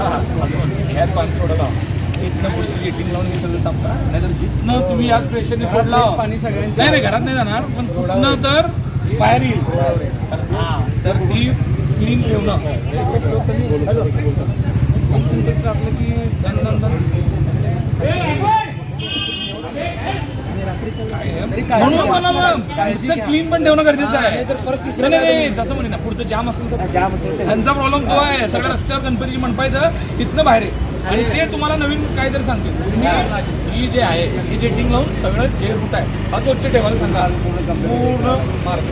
ह्यात पाणी सोडला. इथनं पुढची रेटिंग लावून घेतलं सांगता नाहीतर जिथनं तुम्ही या प्रेशरने सोडला पाणी सगळ्यांचं नाही नाही घरात नाही जाणार पण कुठनं तर बाहेर येईल. तर ती क्लीन ठेवणं. म्हणून मला क्लीन पण ठेवणं गरजेचं आहे. नाही, नाही नाही, तसं म्हणे ना पुढचं जाम असेल तर जाम असेल त्यांचा प्रॉब्लेम तो आहे. सगळ्या रस्त्यावर गणपतीची मंडपायचं तिथनं बाहेर आहे. आणि ते तुम्हाला नवीन काहीतरी सांगते ही. जे आहे ही जेटिंग लावून सगळं जे रूट आहे हा स्वच्छ ठेवायला सांगा. पूर्ण मार्ग.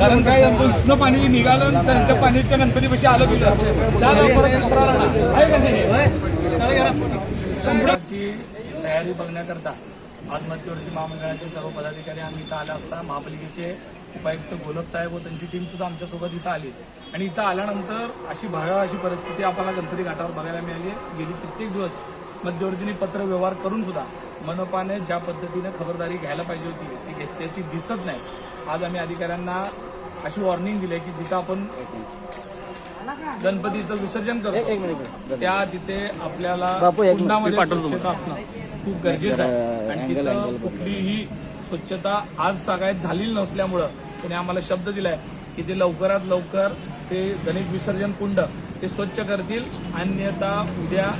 कारण काय झालं, इथनं पाणी निघालं त्यांच्या पाणीच्या गणपतीपाशी आलं. आहे का? संबळाची तयारी बघण्याकरता आज मध्यवर्ती महामंडळाचे सर्व पदाधिकारी आम्ही इथं आले असता. महापालिकेचे उपायुक्त गोलब साहेब व त्यांची टीम सुद्धा आमच्यासोबत इथं आली. आणि इथं आल्यानंतर अशी भयावह अशी परिस्थिती आपल्याला गणपती घाटावर बघायला मिळाली. गेली कित्येक दिवस मध्यवर्तीने पत्र व्यवहार करून सुद्धा मनपाने ज्या पद्धतीने खबरदारी घ्यायला पाहिजे होती ती घेतल्याची दिसत नाही. आज आम्ही अधिकाऱ्यांना अशी वॉर्निंग दिली आहे की जिथं आपण गणपतीचं विसर्जन करतो त्या तिथे आपल्याला कुंडामध्ये स्वच्छता असणं खूप गरजेचं आहे. आणि तिथं कुठलीही स्वच्छता आज तागायत झालेली नसल्यामुळं त्याने आम्हाला शब्द दिलाय की ते लवकरात लवकर ते गणेश विसर्जन कुंड ते स्वच्छ करतील. अन्यथा उद्या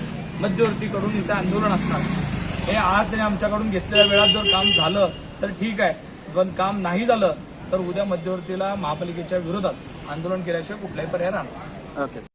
मध्यवर्तीकडून इथे आंदोलन असणार. हे आज त्याने आमच्याकडून घेतलेल्या वेळात जर काम झालं तर ठीक आहे. पण काम नाही झालं तर उद्या मध्यवर्तीला महापालिकेच्या विरोधात आंदोलन केल्याशिवाय कुठलाही पर्याय राहणार. ओके